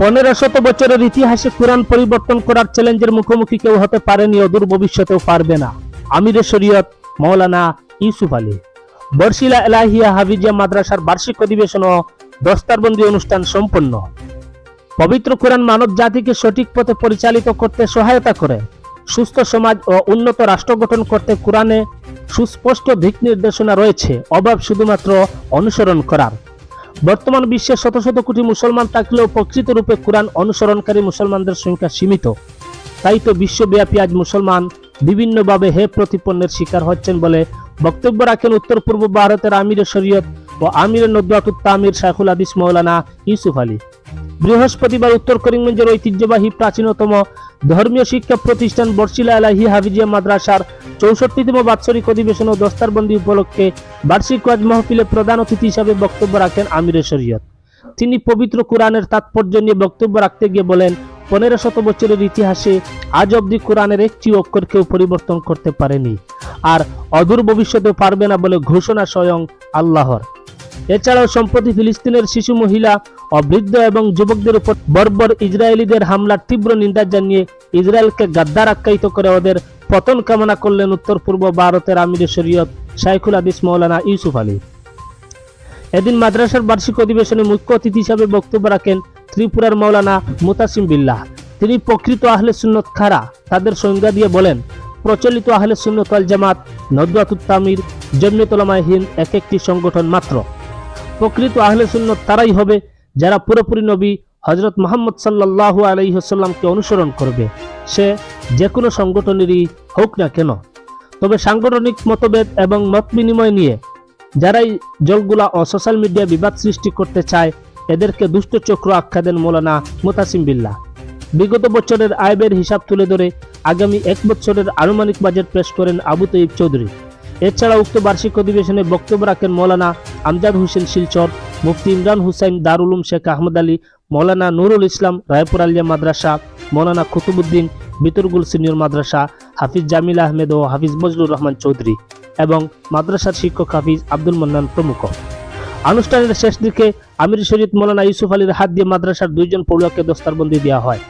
পনেরো শত বছরের ইতিহাসে কোরআন পরিবর্তন করার চ্যালেঞ্জের মুখোমুখি কেউ হতে পারেনি অদূর ভবিষ্যতেও পারবে না। আমিরে শরীয়ত মৌলানা ইউসুফ আলী। বর্ষিলা এলাহিয়া হাফিজিয়া মাদ্রাসার বার্ষিক অধিবেশন ও দস্তারবন্দি অনুষ্ঠান সম্পন্ন। পবিত্র কোরআন মানব জাতিকে সঠিক পথে পরিচালিত করতে সহায়তা করে, সুস্থ সমাজ ও উন্নত রাষ্ট্র গঠন করতে কোরআনে সুস্পষ্ট দিক নির্দেশনা রয়েছে, অভাব শুধুমাত্র অনুসরণ করার। বর্তমান বিশ্বে শত শত কোটি মুসলমান থাকলেও প্রকৃত রূপে কোরআন অনুসরণকারী মুসলমানদের সংখ্যা সীমিত। তাই তো বিশ্বব্যাপী আজ মুসলমান বিভিন্নভাবে হে প্রতিপন্নের শিকার হচ্ছেন বলে বক্তব্য রাখেন উত্তর পূর্ব ভারতের আমির শরীয়ত ও আমিরের নদাতুত্তা আমির শাহুল আদিস মৌলানা ইউসুফ আলী। বৃহস্পতিবার উত্তর করিমগঞ্জের ঐতিহ্যবাহী প্রাচীনতম ধর্মীয় শিক্ষা প্রতিষ্ঠান বর্ষিলা আলাহি হাফিজিয়া মাদ্রাসার চৌষট্টিতম বাৎসরিক অধিবেশন ও দস্তারবন্দি উপলক্ষে বার্ষিক ওয়াজ মাহফিলে প্রধান অতিথি হিসাবে বক্তব্য রাখেন আমিরের শরীয়ত। তিনি পবিত্র কোরআনের তাৎপর্য নিয়ে বক্তব্য রাখতে গিয়ে বলেন, পনেরো শত বছরের ইতিহাসে আজ অবধি কোরআনের একটি অক্ষর কেউ পরিবর্তন করতে পারেনি আর অদূর ভবিষ্যতে পারবে না বলে ঘোষণা স্বয়ং আল্লাহর। এছাড়াও সম্প্রতি ফিলিস্তিনের শিশু মহিলা ও বৃদ্ধ এবং যুবকদের উপর বর্বর ইসরায়েলিদের হামলার তীব্র নিন্দা জানিয়ে ইসরায়েলকে গাদ্দার আখ্যায়িত করে ওদের পতন কামনা করলেন উত্তর পূর্ব ভারতের আমির শরীয়ত শাইখুল আদিস মৌলানা ইউসুফ আলী। এদিন মাদ্রাসার বার্ষিক অধিবেশনে মুখ্য অতিথি হিসাবে বক্তব্য রাখেন ত্রিপুরার মৌলানা মুতাসিম বিল্লাহ। তিনি প্রকৃত আহলে সুন্নত খারা তাদের সংজ্ঞা দিয়ে বলেন, প্রচলিত আহলে সুন্নত আল জামাত নদওয়াতুত তামির জমিয়তলামায় এক একটি সংগঠন মাত্র। প্রকৃত আহলে সুন্নত তারাই হবে যারা পুরোপুরি নবী হজরত মোহাম্মদ সাল্লাহ আলহিহসাল্লামকে অনুসরণ করবে, সে যে কোনো সংগঠনেরই হোক না কেন। তবে সাংগঠনিক মতভেদ এবং মত বিনিময় নিয়ে যারাই জলগুলা ও সোশ্যাল মিডিয়া বিবাদ সৃষ্টি করতে চায়, এদেরকে দুষ্ট চক্র আখ্যা দেন মৌলানা মুতাসিম বিল্লাহ। বিগত বছরের আয়বের হিসাব তুলে ধরে আগামী এক বছরের আনুমানিক বাজেট পেশ করেন আবু তৈব চৌধুরী। এছাড়া উক্ত বার্ষিক অধিবেশনে বক্তব্য রাখেন মৌলানা আমজাদ হোসেন শিলচর মুফতি ইমরান হুসাইন দারুলুম শেখ আহমদ আলী, মৌলানা নুরুল ইসলাম, রায়পুর আলিয়া মাদ্রাসা, মৌলানা কুতুবুদ্দিন বিতরগুল সিনিয়র মাদ্রাসা, হাফিজ জামিল আহমেদ ও হাফিজ বজলুর রহমান চৌধুরী এবং মাদ্রাসার শিক্ষক হাফিজ আব্দুল মান্নান প্রমুখ। আনুষ্ঠানের শেষ দিকে আমির শরীফ, মৌলানা ইউসুফ আলীর হাত দিয়ে মাদ্রাসার দুইজন পড়ুয়াকে দস্তারবন্দি দেওয়া হয়।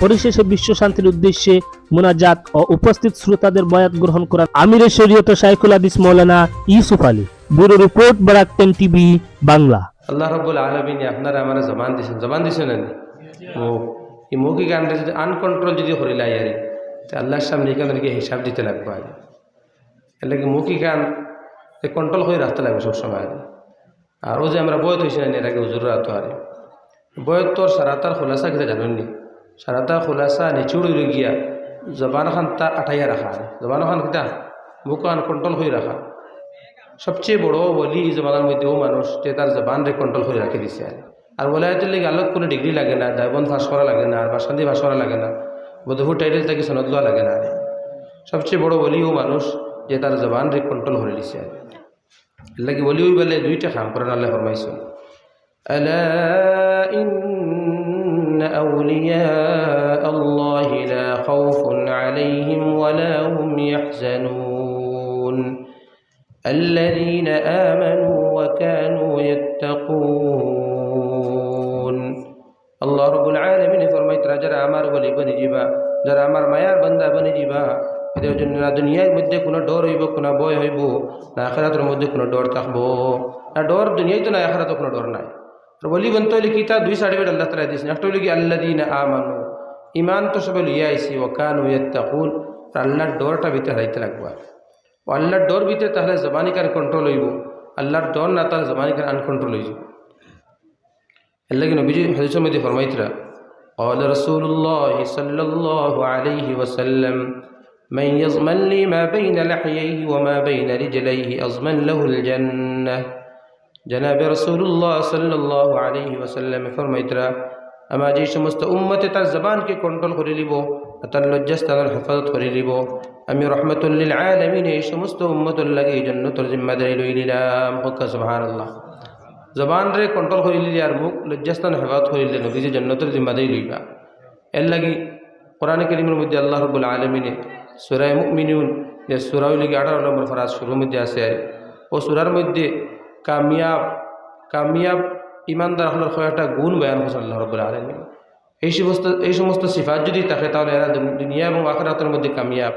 পরিশেষে বিশ্ব শান্তির উদ্দেশ্যে মোনাজাত ও উপস্থিত শ্রোতাদের বয়াত গ্রহণ করার আমিরের শরীয়ত শাইখুল হাদিস মৌলানা ইউসুফ আলী। ব্যুরো রিপোর্ট বারাক্তেন টিভি, বাংলা। আল্লাহ রব্বুল আলমিনে আপনারা আমার জবান দিছেন। জবান দিছেন মুখ এই মৌখিক গানটা যদি আনকন্ট্রোল যদি হরিলাই আরে, তো আল্লাহর সামনে এখানে হিসাব দিতে লাগবে আর। এর লাগে মৌখিক গান কন্ট্রোল হয়ে রাখতে লাগবে সবসময় আর। আর ও যে আমরা বয়ত হয়েছি না এর আগে হুজুররা তো আরে। বয়ত তোর সারাতার খোলাসা কিনা জানেননি সারাতা খোলাসা নিচুড় উড়ে গিয়া জবান খান তা আঠাইয়া রাখা আর জবান খান কিতা মুখ আন কন্ট্রোল হয়ে রাখা সবচেয়ে বড় বলি এই জমানার মধ্যে ও মানুষ যে তার জবানরে কন্ট্রোল করে রাখে দিছে আর আর বলে হয়তো লেগে আলোক কোনো ডিগ্রি লাগে না দায়বন্ধ ফাঁস করা লাগে না আর বাসান্দি ফাঁস করা লাগে না বধুপুর টাইটেল থেকে সনদ লওয়া লাগে না আর সবচেয়ে বড় বলি ও মানুষ যে তার জবানরে কন্ট্রোল করে দিছে আর এর লাগে বলি ওই বেলে দুইটা খাম করেন আল্লাহ ফরমাইছেন ألا إن الذين آمنوا وكانوا يتقون আল্লাহ রবুল আলমিনে ফরমাইতরা যারা আমার বলি বনি যাবা যারা আমার মায়ার বান্দা বনি যাবা এদের জন্য না দুনিয়ার মধ্যে কোনো ডর হইব কোনো ভয় হইব না আখরাতের মধ্যে কোনো ডর থাকবো না ডর দুনিয়ায় তো না আখরাতে কোনো ডর নাই আর বলি বন্ত হইলে কি তা দুই সার্টিফিকেট আল্লাহ তালা দিয়েছেন একটা হইলে কি আল্লাহ দিন আমানু ইমান তো সবাই লিয়া আইসি ও কান ইয়াত্তাকুন আল্লাহর ডরটা ভিতরে হারাইতে লাগবো আর ও আল্লাহর ডর ভিতরে তাহলে জবানি কান কন্ট্রোল হইব আল্লাহর ডর না তাহলে জবানি কান আনকন্ট্রোল হয়ে যাব এর লাগে নবীজি হাদিসের মধ্যে ফরমাইতরা قال رسول الله صلى الله عليه وسلم من يضمن لي ما بين لحييه وما بين رجليه أضمن له الجنة জনাবে রসুল্লাহ সাল্লাহ আলহি ওসাল্লামে ফরমাইতরা আমার যে সমস্ত উম্মতে তার জবানকে কন্ট্রোল করে নিব তার লজ্জাস্থানের হেফাজত করে নিব আমি রহমতুল্লিল আলমিন এই সমস্ত উম্মতুল্লাহকে এই জন্য তোর জিম্মাদারি লই নিলাম হকা সুহান আল্লাহ জবান রে কন্ট্রোল করে নিলি আর মুখ লজ্জাস্থান হেফাজত করে নিলে নবীজি জন্নতর জিম্মাদারি লইবা। এর লাগি কোরআন করিমের মধ্যে আল্লাহ রবুল আলমিনে সুরাই মুমিনুন যে সুরাউল লিগে আঠারো নম্বর ফরাজ শুরুর মধ্যে আছে। ও সুরার মধ্যে কামিয়াব কামিয়াব ইমানদার হলোর কয়েকটা গুণ বয়ান করছেন আল্লাহ রবুল্লা আলমিন। এই সমস্ত এই সমস্ত সিফাত যদি থাকে তাহলে এরা দুনিয়া এবং আখরাতের মধ্যে কামিয়াব।